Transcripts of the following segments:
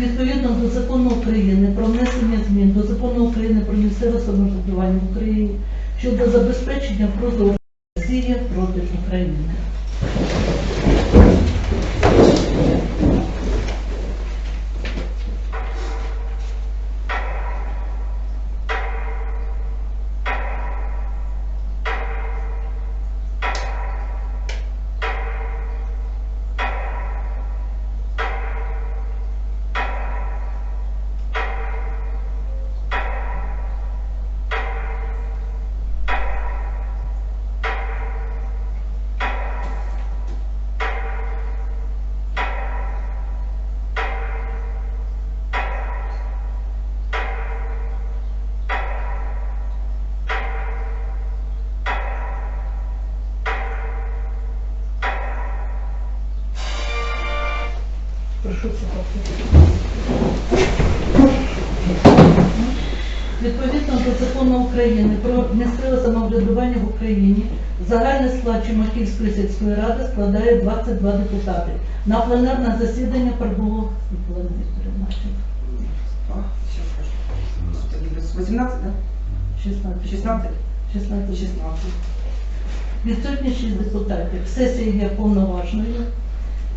Відповідно до закону України про внесення змін до закону України про місцеве самоврядування в Україні щодо забезпечення прозорості Росії проти України. Відповідно до закону України про місцеве самоврядування в Україні загальний склад Чумаківської сільської ради складає 22 депутати. На пленарне засідання прибуло Микола Вікторівна, А, сейчас скажу. 18, да? 16. 16? 16. 16. Відсутні 6 депутатів. Сесія є повноважною.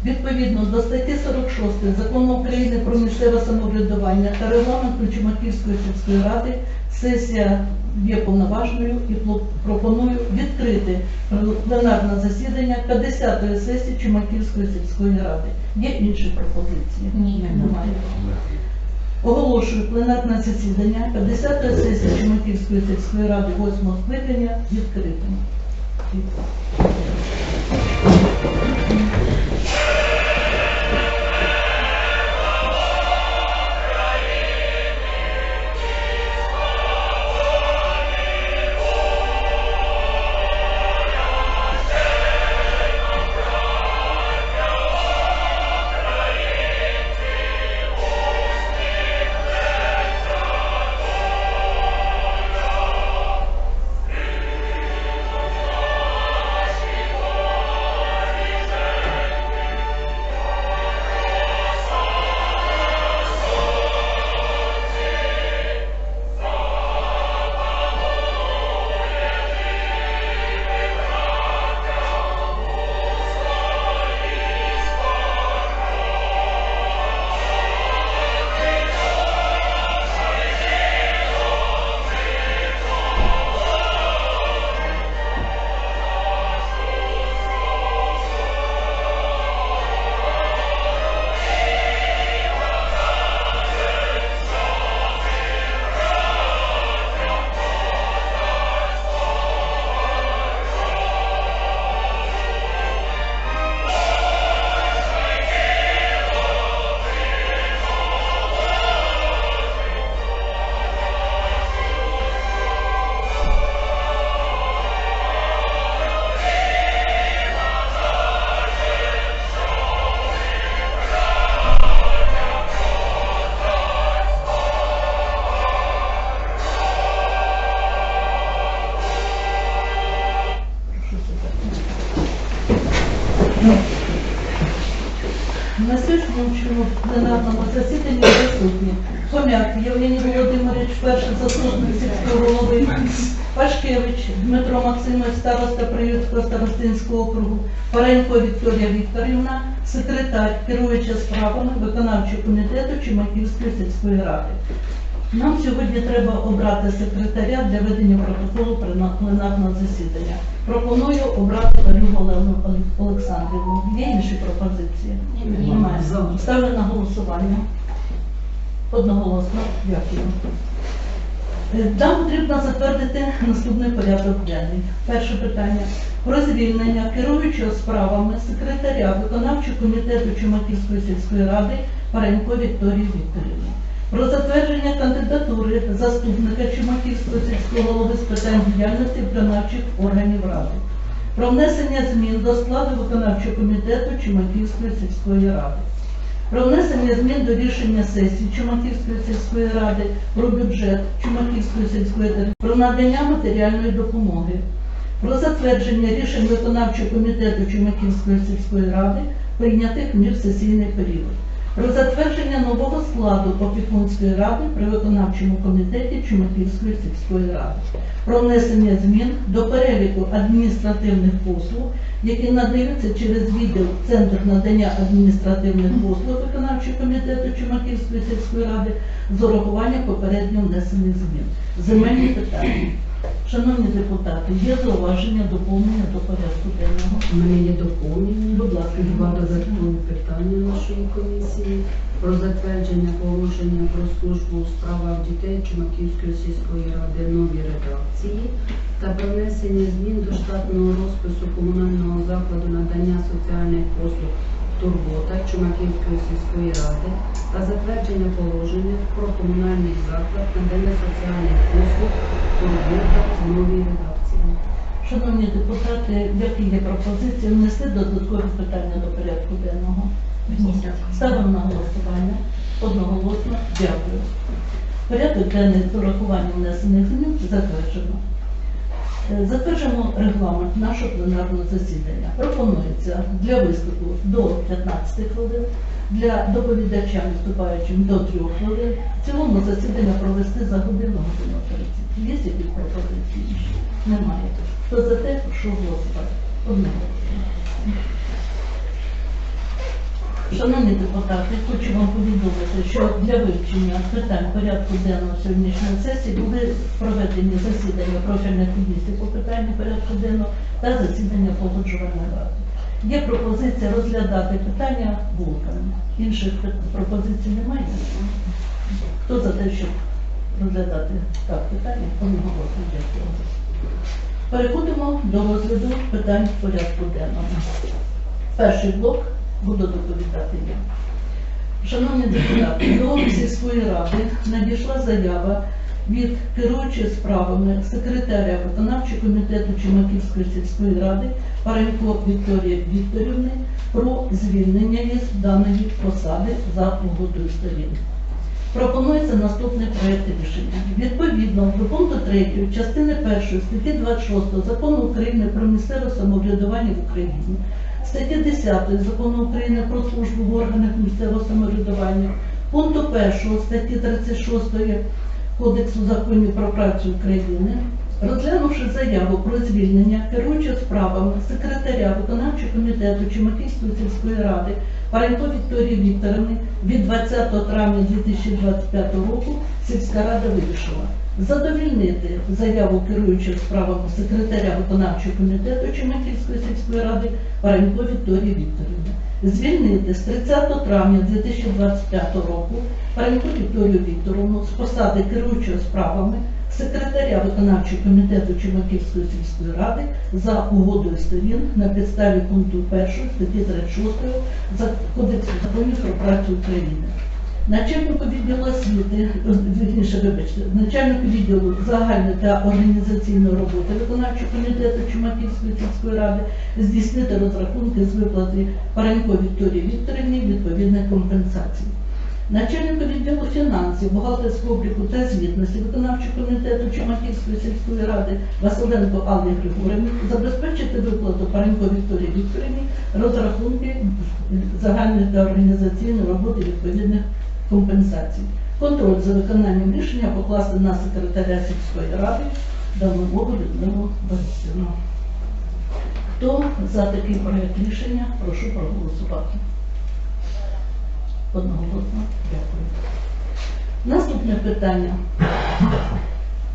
Відповідно до статті 46 Закону України про місцеве самоврядування та регламенту Чумаківської сільської ради сесія є повноважною і пропоную відкрити пленарне засідання 50-ї сесії Чумаківської сільської ради. Є інші пропозиції? Ні. Немає. Оголошую пленарне засідання 50-ї сесії Чумаківської сільської ради 8 скликання відкритим. フフフ。Євгеній Володимирович, перший заступник сільського голови, Пашкевич Дмитро Максимович, староста Приютського старостинського округу, Паренко Вікторія Вікторівна, секретар, керуюча справами виконавчого комітету Чумаківської сільської ради. Нам сьогодні треба обрати секретаря для ведення протоколу пленарного засідання. Пропоную обрати Олегу Олену Олександрівну. Є інші пропозиції? Немає. Ставлю на голосування. Одноголосно. Дякую. Е, Нам потрібно затвердити наступний порядок денний. Перше питання. Про звільнення керуючого справами секретаря виконавчого комітету Чумаківської сільської ради Паренко Вікторії Вікторівни. Про затвердження кандидатури заступника Чумаківського сільського голови з питань діяльності виконавчих органів ради. Про внесення змін до складу виконавчого комітету Чумаківської сільської ради. Про внесення змін до рішення сесії Чумаківської сільської ради про бюджет Чумаківської сільської ради, про надання матеріальної допомоги, про затвердження рішень виконавчого комітету Чумаківської сільської ради, прийнятих в сесійний період, про затвердження нового складу опікунської ради при виконавчому комітеті Чумаківської сільської ради, про внесення змін до переліку адміністративних послуг, які надаються через відділ Центр надання адміністративних послуг виконавчого комітету Чумаківської сільської ради з урахуванням попередньо внесених змін. Земельні питання. Шановні депутати, є зауваження доповнення до порядку денного. У мене є доповнення. Будь ласка, Два додаткові питання нашої комісії про затвердження положення про службу у справах дітей Чумаківської сільської ради нові редакції та про внесення змін до штатного розпису комунального закладу надання соціальних послуг Турбота Чумаківської сільської ради та затвердження положення про комунальний заклад надання соціальних послуг Турбота в новій редакції. Шановні депутати, які є пропозиції внести додаткові питання до порядку денного? Ставимо на голосування. Одноголосно. Дякую. Порядок денний з урахуванням внесених змін затверджено. Е, Затверджено регламент нашого пленарного засідання. Пропонується для виступу до 15 хвилин, для доповідача виступаючим до 3 хвилин. В цілому засідання провести за годину годину 30. Є які пропозиції? Немає. Хто за те, що голосувати. Одноголосно. Шановні депутати, хочу вам повідомити, що для вивчення питань порядку денного сьогоднішньої сесії були проведені засідання профільної комісії по питанню порядку денного та засідання погоджувальної ради. Є пропозиція розглядати питання блоками. Інших пропозицій немає. Хто за те, щоб розглядати так питання? Одноголосно дякую. Переходимо до розгляду питань порядку денного. Перший блок буду доповідати я. Шановні депутати, до сільської ради надійшла заява від керуючої справами секретаря виконавчого комітету Чумаківської сільської ради Паренко Вікторії Вікторівни про звільнення із даної посади за угодою сторін. Пропонується наступний проєкт рішення. Відповідно до пункту 3 частини 1 статті 26 Закону України про місцеве самоврядування в Україні, статті 10 Закону України про службу в органах місцевого самоврядування, пункту 1 статті 36 Кодексу законів про працю України, розглянувши заяву про звільнення керуючого справами секретаря виконавчого комітету Чумаківської сільської ради Паренко Вікторії Вікторівни від 20 травня 2025 року сільська рада вирішила задовільнити заяву керуючого справами секретаря виконавчого комітету Чумаківської сільської ради Паренко Вікторії Вікторівни. Звільнити з 30 травня 2025 року Паренко Вікторію Вікторовну з посади керуючого справами секретаря виконавчого комітету Чумаківської сільської ради за угодою сторін на підставі пункту 1 статті 36 Кодексу законів про працю України. Начальнику відділу освіти, е, вірніше, вибачте, начальнику відділу загальної та організаційної роботи виконавчого комітету Чумаківської сільської ради здійснити розрахунки з виплати Паренко Вікторії Вікторівні відповідних компенсацій. Начальнику відділу фінансів, бухгалтерського обліку та звітності виконавчого комітету Чумаківської сільської ради Василенко Аллі Григорівні забезпечити виплату Паренко Вікторії Вікторівні розрахунки загальної та організаційної роботи відповідних компенсацій. Контроль за виконанням рішення покласти на секретаря сільської ради Данилову Людмилу Борисівну. Хто за такий проект рішення, прошу проголосувати. Одноголосно. Дякую. Наступне питання.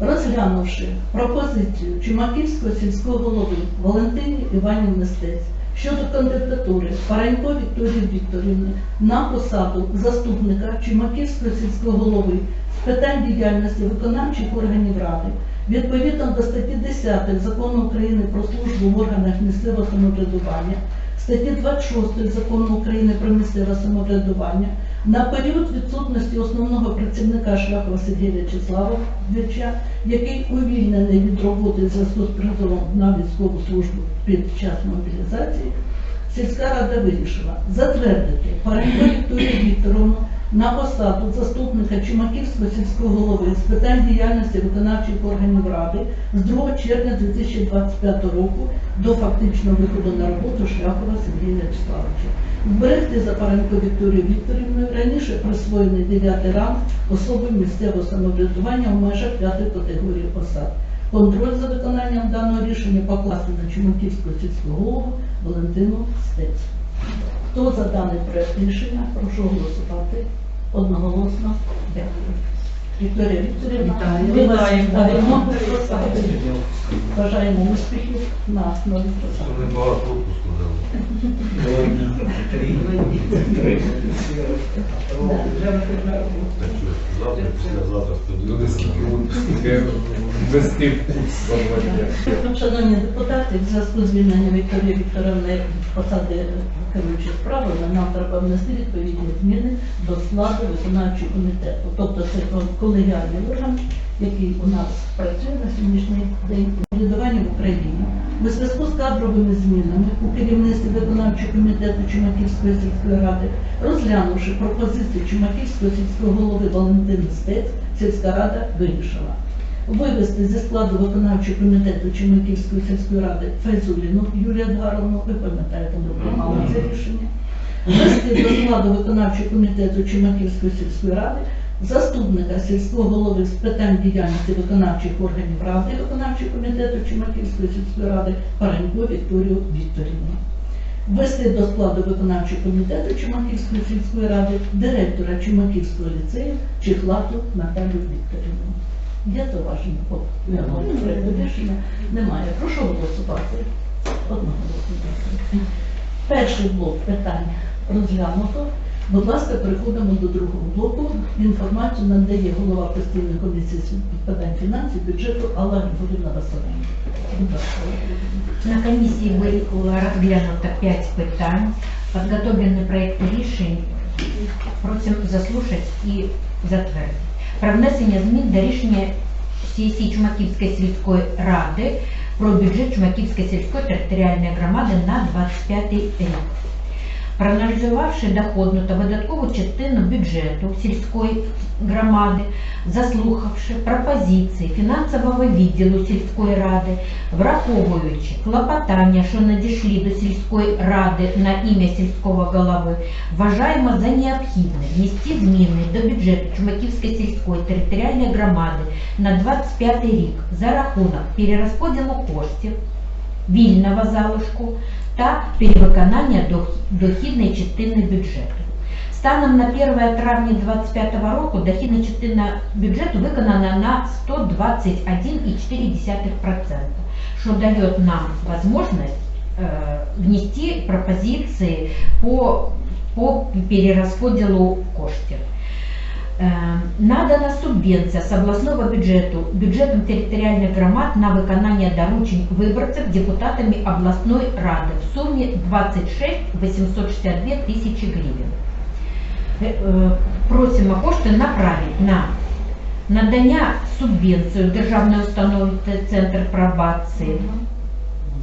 Розглянувши пропозицію Чумаківського сільського голови Валентини Іванівни Стець щодо кандидатури Паренько Вікторії Вікторівни на посаду заступника Чумаківського сільського голови з питань діяльності виконавчих органів ради, відповідно до статті 10 Закону України про службу в органах місцевого самоврядування, статті 26 Закону України про місцеве самоврядування на період відсутності основного працівника Шляхова Сергія В'ячеславовича, який увільнений від роботи в зв'язку на військову службу під час мобілізації, сільська рада вирішила затвердити Паренко Вікторію Вікторовну на посаду заступника Чумаківського сільського голови з питань діяльності виконавчих органів ради з 2 червня 2025 року до фактичного виходу на роботу Шляхова Сергія Вячеславовича. Зберегти Запаренко Вікторію Вікторівну раніше присвоєний 9 ранг особи місцевого самоврядування в межах 5 категорії посад. Контроль за виконанням даного рішення покласти на Чумаківського сільського голову Валентину Стець. Хто за даний проект рішення? Прошу голосувати. Одноголосно. Дякую. Вікторія Вікторівна, Вітаю. вітаємо. Бажаємо успіхів на новій посаді. Вони багато отпуску дали. Завтра, післязавтра два дня. Шановні депутати, в зв'язку з звільненням Вікторії Вікторовни посади керуючої справами, нам треба внести відповідні зміни до складу виконавчого комітету. Тобто це колегіальний орган, який у нас працює на сьогоднішній день врядування в Україні. У зв'язку з кадровими змінами у керівництві виконавчого комітету Чумаківської сільської ради, розглянувши пропозицію Чумаківського сільського голови Валентини Стець, сільська рада вирішила вивести зі складу виконавчого комітету Чемиківської сільської ради Файзуліну Юлію Едгаровну, ви пам'ятаєте, ми приймали це рішення, ввести до складу виконавчого комітету Чемиківської сільської ради заступника сільського голови з питань діяльності виконавчих органів ради виконавчого комітету Чемиківської сільської ради Паренько Вікторію Вікторівну. Ввести до складу виконавчого комітету Чумаківської сільської ради директора Чумаківського ліцею Чехлату Наталію Вікторівну. Є зауваження даному проекту рішення? Немає. Прошу голосувати. Одноголосно. дякую. Перший блок питань розглянуто. Будь ласка, переходимо до другого блоку. Інформацію надає голова постійної комісії з питань фінансів, бюджету Алла Григорівна Василенко. На комісії було розглянуто 5 питань, підготовлений проєкт рішень, просимо заслухати і затвердити. Про внесення змін до рішення сесії Чумаківської сільської ради про бюджет Чумаківської сільської територіальної громади на 25 рік. Проаналізувавши доходну та видаткову частину бюджету сільської громади, заслухавши пропозиції фінансового відділу сільської ради, враховуючи клопотання, що надійшли до сільської ради на ім'я сільського голови, вважаємо за необхідне внести зміни до бюджету Чумаківської сільської територіальної громади на 25 рік за рахунок перерозподілу коштів вільного залишку та перевиконання дох- дохідної частини бюджету. Станом на 1 травня 2025 року дохідна частина бюджету виконана на 121,4%, что дает нам возможность э, внести пропозиции по, по перераспределу коштів. Е, Надана субвенція з обласного бюджету бюджетом територіальних громад на виконання доручень виборців депутатами обласної ради в сумі 26 862 тисячі гривень. Е, е, Просимо кошти направити на надання субвенцію державної установи Центр пробації,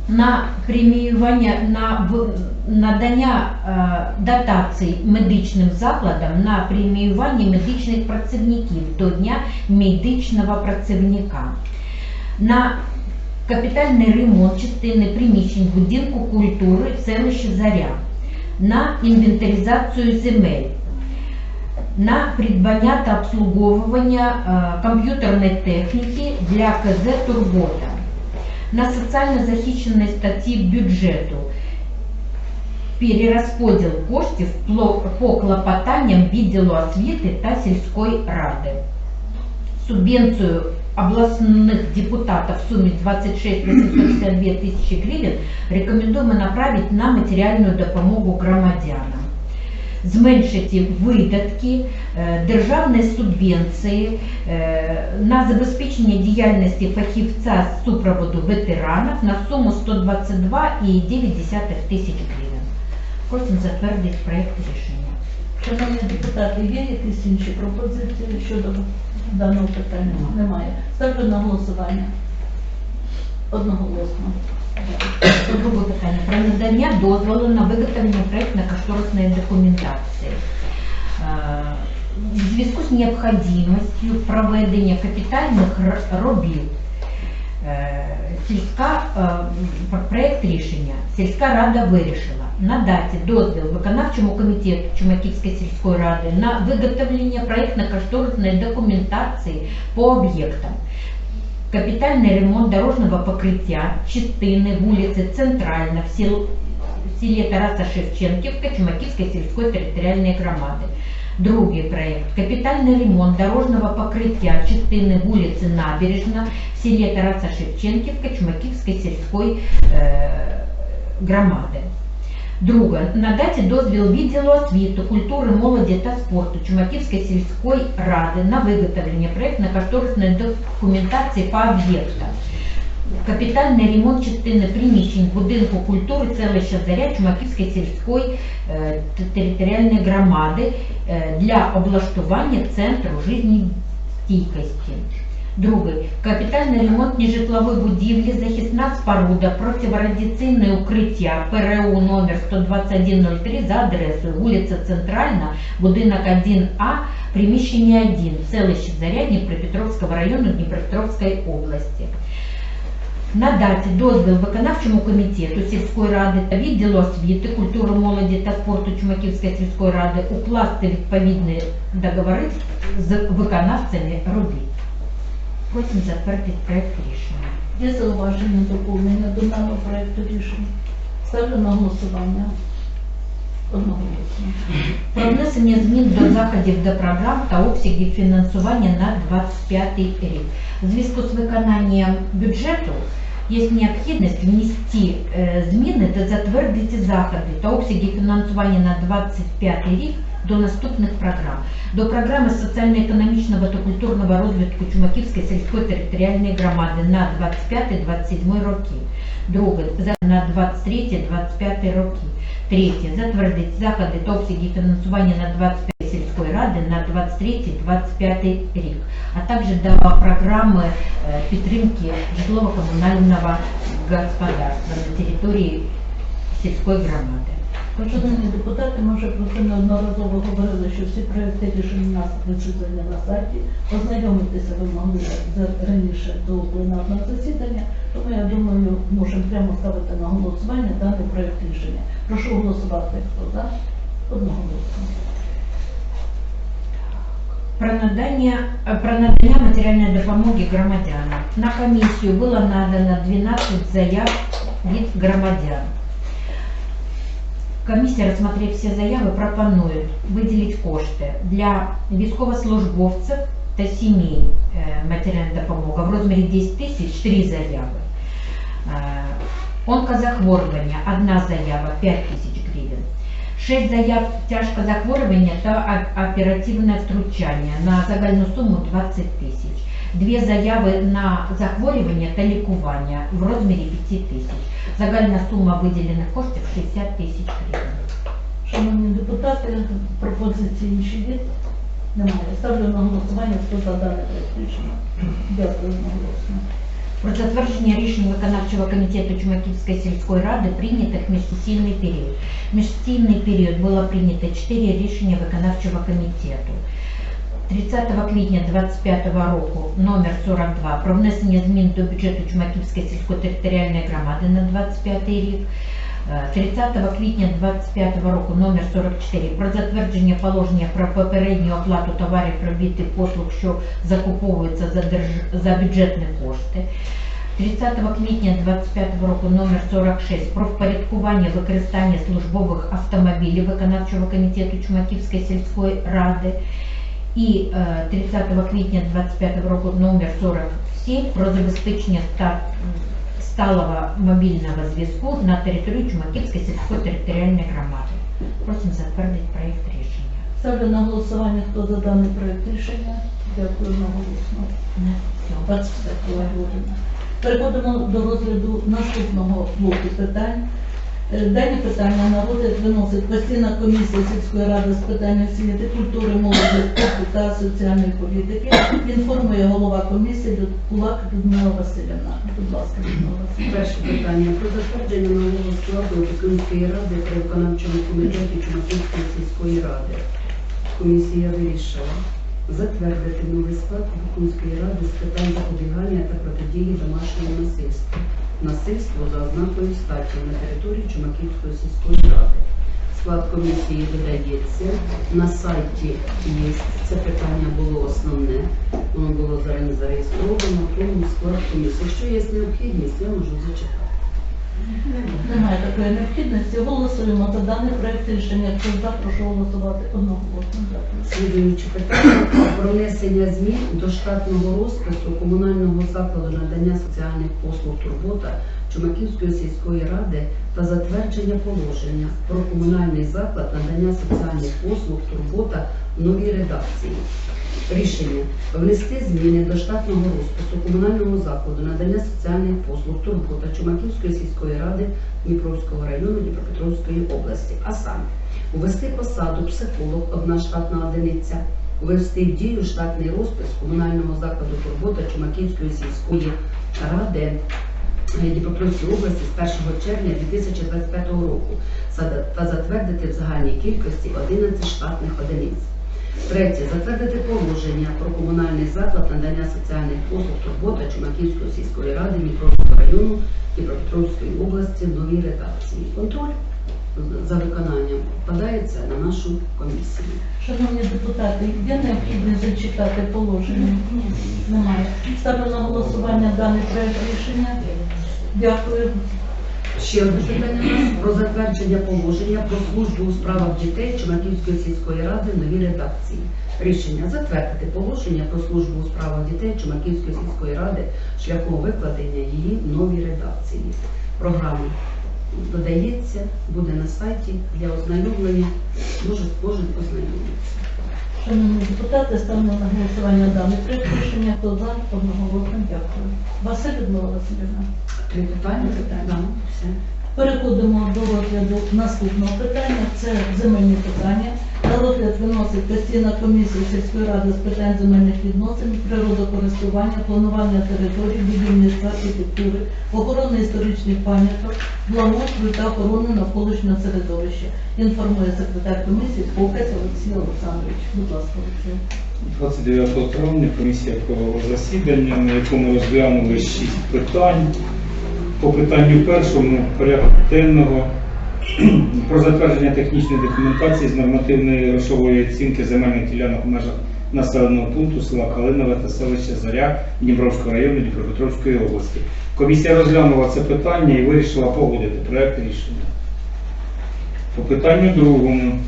На преміювання на надання е, дотацій медичним закладам на преміювання медичних працівників до Дня медичного працівника, на капітальний ремонт частини приміщень будинку культури в селищі Заря, на інвентаризацію земель, на придбання та обслуговування е, комп'ютерної техніки для КЗ Турбота на соціально захищені статті бюджету, перерозподіл коштів пло- по клопотанням відділу освіти та сільської ради. Субвенцію областных депутатов в сумме 26 862 тысячи гривен рекомендуємо направити на матеріальну допомогу громадянам. Зменшити видатки е, державної субвенції е, на забезпечення діяльності фахівця з супроводу ветеранів на суму 122,9 тисяч гривень. Просимо затвердити проєкт рішення. Шановні депутати, є якісь інші пропозиції щодо даного питання? Немає. Ставлю на голосування. Одноголосно. Друге питання про надання дозволу на виготовлення проєктно-кошторисної документації. Е, зв'язку з необхідністю проведення капітальних робіт е, сільська е, проект рішення сільська рада вирішила надати дозвіл виконавчому комітету Чумаківської сільської ради на виготовлення проєктно-кошторисної документації по об'єктам. Капітальний ремонт дорожнього покриття частини вулиці Центральна в сіл- в селі Тараса Шевченківка Чумаківської сільської територіальної громади. Другий проект капітальний ремонт дорожнього покриття частини вулиці Набережна в селі Тараса Шевченківка Чумаківської сільської е, громади. Друге, надати дозвіл відділу освіти, культури, молоді та спорту Чумаківської сільської ради на виготовлення проєктно-кошторисної документації по об'єктам. Капітальний ремонт частини приміщень будинку культури селища Заря Чумаківської сільської е, територіальної громади е, для облаштування центру життєстійкості. Другий. Капітальний ремонт нежитлової будівлі, захисна споруда, протирадіаційне укриття ПРУ номер 12103 за адресою вулиця Центральна, будинок 1А, приміщення 1, селище Заря Дніпропетровського району Дніпропетровської області. Надати дозвіл виконавчому комітету сільської ради та відділу освіти, культури, молоді та спорту Чумаківської сільської ради укласти відповідні договори з виконавцями робіт. Потім затвердить проект рішення. Є зауваження доповнення до даного проекту рішення. Ставлю на голосування. Одноголосно. Про внесення змін до заходів до програм та обсягів фінансування на 25 рік. У зв'язку з виконанням бюджету є необхідність внести е, зміни та затвердити заходи та обсяги фінансування на 25 рік до наступних програм. До програми соціально-економічного та культурного розвитку Чумаківської сільської територіальної громади на 25-27 роки. Друге за- на 23-25 роки. Третє. Затвердить заходи та обсяги фінансування на 25 сільської ради на 23-25 рік, а також до програми е, підтримки житлово-комунального господарства на території сільської громади. Шановні депутати, ми вже про це неодноразово говорили, що всі проекти рішень у нас висвітлені на сайті. Ознайомитися ви могли раніше до пленарного засідання, тому я думаю, можемо прямо ставити на голосування даний проект рішення. Прошу голосувати. Хто за? Одноголосно. Про надання, про надання матеріальної допомоги громадянам. На комісію було надано 12 заяв від громадян. Комісія, розсмотрев всі заяви, пропонує виділити кошти для військовослужбовців та сімей е, матеріальна допомога в розмірі 10 тисяч 3 заяви. Е, Онкозахворювання, одна заява 5 тисяч гривень. 6 заяв тяжко захворювання та о- оперативне втручання на загальну суму 20 тисяч. Дві заяви на захворювання та лікування в розмірі 5 тисяч. Загальна сума виділених коштів 60 тисяч гривень. Шановні депутати, пропозиції інші є? Немає. Ставлю на голосування, хто за дане рішення. Дякую одноголосно. Про затвердження рішень виконавчого комітету Чумаківської сільської ради прийнятих в міжсесійний період. В міжсесійний період було прийнято 4 рішення виконавчого комітету. 30 квітня 2025 року номер 42 про внесення змін до бюджету Чумаківської сільської територіальної громади на 25 рік. Е, 30 квітня 2025 року номер 44 про затвердження положення про попередню оплату товарів, робіт і послуг, що закуповуються за, держ- за бюджетні кошти. 30 квітня 2025 року номер 46 про впорядкування використання службових автомобілів виконавчого комітету Чумаківської сільської ради. І е, 30 квітня 2025 року номер 47 про забезпечення ста- сталого мобільного зв'язку на території Чумаківської сільської територіальної громади. Просимо затвердити проєкт рішення. Ставлю на голосування, хто за даний проект рішення. Дякую. На. 25 Переходимо до розгляду наступного блоку питань. Дані питання на розгляд виносить постійна комісія сільської ради з питань освіти, культури, молоді, спорту та соціальної політики. Інформує голова комісії Кулак Людмила Васильівна. Будь ласка, Людмила Васильівна. Перше питання про затвердження нового складу Опікунської ради при виконавчому комітеті Чумаківської сільської ради. Комісія вирішила затвердити новий склад Бухунської ради з питань запобігання та протидії домашньому насильству. Насильство за ознакою статі на території Чумаківської сільської ради. Склад комісії додається. На сайті є це питання було основне. Воно було зареєстровано, тому склад комісії. Якщо є необхідність, я можу зачитати. Немає такої необхідності. Голосуємо за даний проект рішення. Хто за, прошу голосувати одноголосно. Дякую. Слідуюче питання про внесення змін до штатного розпису комунального закладу надання соціальних послуг турбота Чумаківської сільської ради та затвердження положення про комунальний заклад надання соціальних послуг турбота в новій редакції. Рішення внести зміни до штатного розпису комунального закладу надання соціальних послуг турбота Чумаківської сільської ради Дніпровського району Дніпропетровської області, а саме Увести посаду психолог одна штатна одиниця, увести в дію штатний розпис комунального закладу турбота Чумаківської сільської ради Дніпропетровської області з 1 червня 2025 року та затвердити в загальній кількості 11 штатних одиниць. Третє. Затвердити положення про комунальний заклад надання соціальних послуг турбота Чумаківської сільської ради Дніпровського району Дніпропетровської області в новій редакції. Контроль за виконанням вкладається на нашу комісію. Шановні депутати, є необхідність зачитати положення? Немає. Ставлю на голосування даний проект рішення. Дякую. Ще одне питання про затвердження положення про службу у справах дітей Чумаківської сільської ради в новій редакції. Рішення затвердити положення про службу у справах дітей Чумаківської сільської ради шляхом викладення її в новій редакції. Програма додається, буде на сайті для ознайомлення. Може кожен ознайомитися. Шановні депутати, ставлю на голосування даний проєкт рішення. Хто за, одноголосно дякую. Василь Людмила Васильівна. Три питання? Да, все. Переходимо до розгляду наступного питання. Це земельні питання. На розгляд виносить постійна комісія сільської ради з питань земельних відносин, природокористування, планування територій, будівництва архітектури, охорони історичних пам'яток, благоустрою та охорони навколишнього середовища. Інформує секретар комісії Покась Олексій Олександрович. Будь ласка, Олексій. 29 травня комісія провела засідання, на якому розглянули шість питань. По питанню першому порядку денного про затвердження технічної документації з нормативної грошової оцінки земельних ділянок в межах населеного пункту села Калинове та селища Заря Дніпровського району Дніпропетровської області. Комісія розглянула це питання і вирішила погодити проект рішення. По питанню другому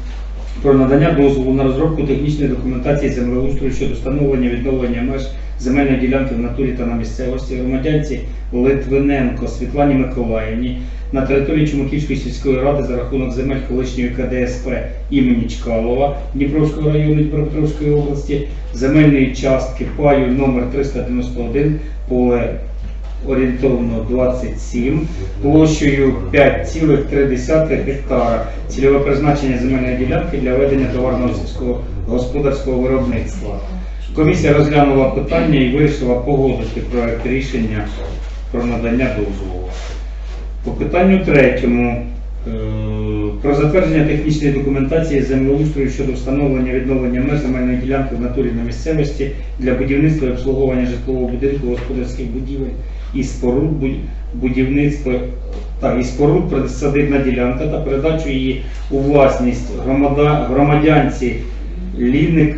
про надання дозволу на розробку технічної документації землеустрою щодо встановлення відновлення меж земельної ділянки в натурі та на місцевості громадянці Литвиненко Світлані Миколаївні на території Чумаківської сільської ради за рахунок земель колишньої КДСП імені Чкалова Дніпровського району Дніпропетровської області, земельної частки паю номер 391 поле орієнтовно 27, площею 5,3 гектара. Цільове призначення земельної ділянки для ведення товарного сільського господарського виробництва. Комісія розглянула питання і вирішила погодити проект рішення про надання дозволу. По питанню третьому е, про затвердження технічної документації землеустрою щодо встановлення відновлення меж земельної ділянки в натурі на місцевості для будівництва і обслуговування житлового будинку, господарських будівель і споруд будівництва та і споруд присадибна ділянка та передачу її у власність громадянці Ліник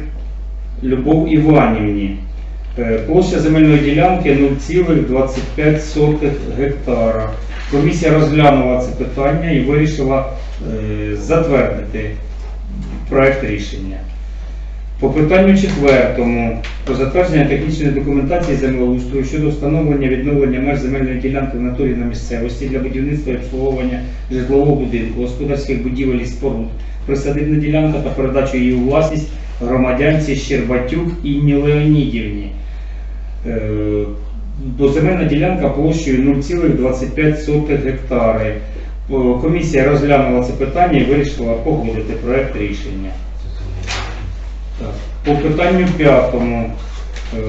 Любов Іванівні. Е, Площа земельної ділянки 0,25 гектара. Комісія розглянула це питання і вирішила е, затвердити проект рішення. По питанню четвертому про затвердження технічної документації землеустрою щодо встановлення відновлення меж земельної ділянки в натурі на місцевості для будівництва і обслуговування житлового будинку, господарських будівель і споруд, присадибна ділянка та передачу її у власність громадянці Щербатюк Інні Леонідівні. Е, земельна ділянка площею 0,25 гектари. Комісія розглянула це питання і вирішила погодити проект рішення. По питанню п'ятому Е,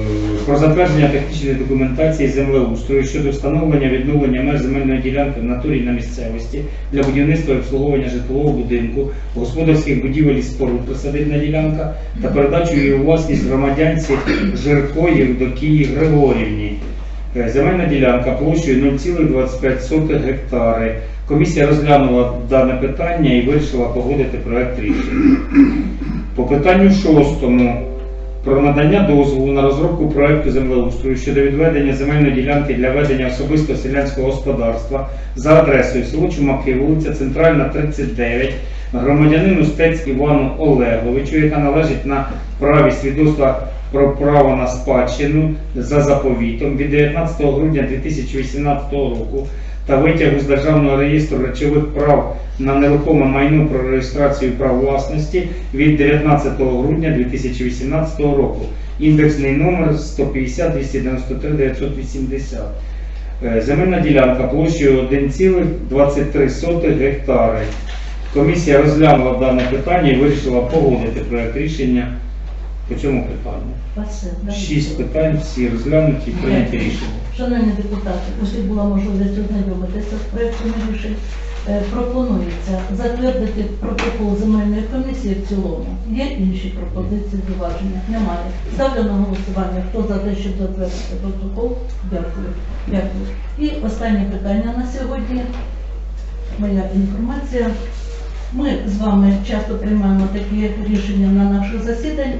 Про затвердження технічної документації землеустрою щодо встановлення відновлення меж земельної ділянки в натурі на місцевості для будівництва і обслуговування житлового будинку, господарських будівель і споруд присадибна ділянка та передачу її у власність громадянці Жиркої Евдокії Григорівні. Е, Земельна ділянка площею 0,25 гектари. Комісія розглянула дане питання і вирішила погодити проект рішення. По питанню шостому про надання дозволу на розробку проекту землеустрою щодо відведення земельної ділянки для ведення особистого селянського господарства за адресою село Чумаки, вулиця Центральна, 39, громадянину Стець Івану Олеговичу, яка належить на праві свідоцтва про право на спадщину за заповітом від 19 грудня 2018 року та витягу з Державного реєстру речових прав на нерухоме майно про реєстрацію прав власності від 19 грудня 2018 року. Індексний номер 150 293 980. Е, Земельна ділянка площею 1,23 гектари. Комісія розглянула дане питання і вирішила погодити проект рішення по цьому питанню. Шість питань, всі розглянуті, і прийняті рішення. Шановні депутати, усі була можливість ознайомитися з проектом рішень. Е, Пропонується затвердити протокол земельної комісії в цілому. Є інші пропозиції зауваження? Немає. Ставлю на голосування. Хто за те, щоб затвердити протокол? Дякую. Дякую. І останнє питання на сьогодні. Моя інформація. Ми з вами часто приймаємо такі рішення на наших засіданнях.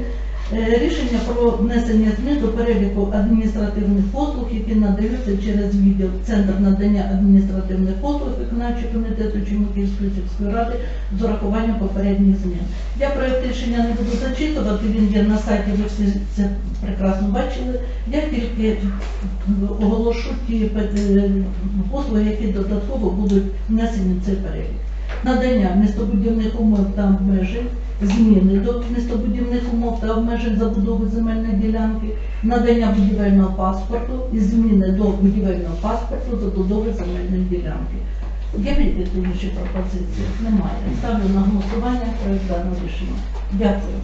Е, Рішення про внесення змін до переліку адміністративних послуг, які надаються через відділ Центр надання адміністративних послуг виконавчого комітету Чумаківської сільської ради з урахуванням попередніх змін. Я проект рішення не буду зачитувати, він є на сайті, ви всі це прекрасно бачили. Я тільки оголошу ті е, послуги, які додатково будуть внесені в цей перелік. Надання містобудівних умов та обмежень, зміни до містобудівних умов та обмежень забудови земельної ділянки, надання будівельного паспорту і зміни до будівельного паспорту забудови земельної ділянки. Є інші пропозиції? Немає. Ставлю на голосування проект даного рішення. Дякую.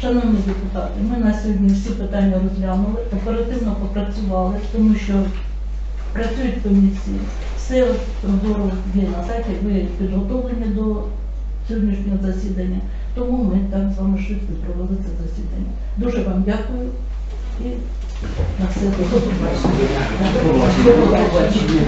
Шановні депутати, ми на сьогодні всі питання розглянули, оперативно попрацювали, тому що працюють комісії, все прозоро є на сайті, ви підготовлені до сьогоднішнього засідання, тому ми так з вами швидко провели це засідання. Дуже вам дякую і на все. До побачення.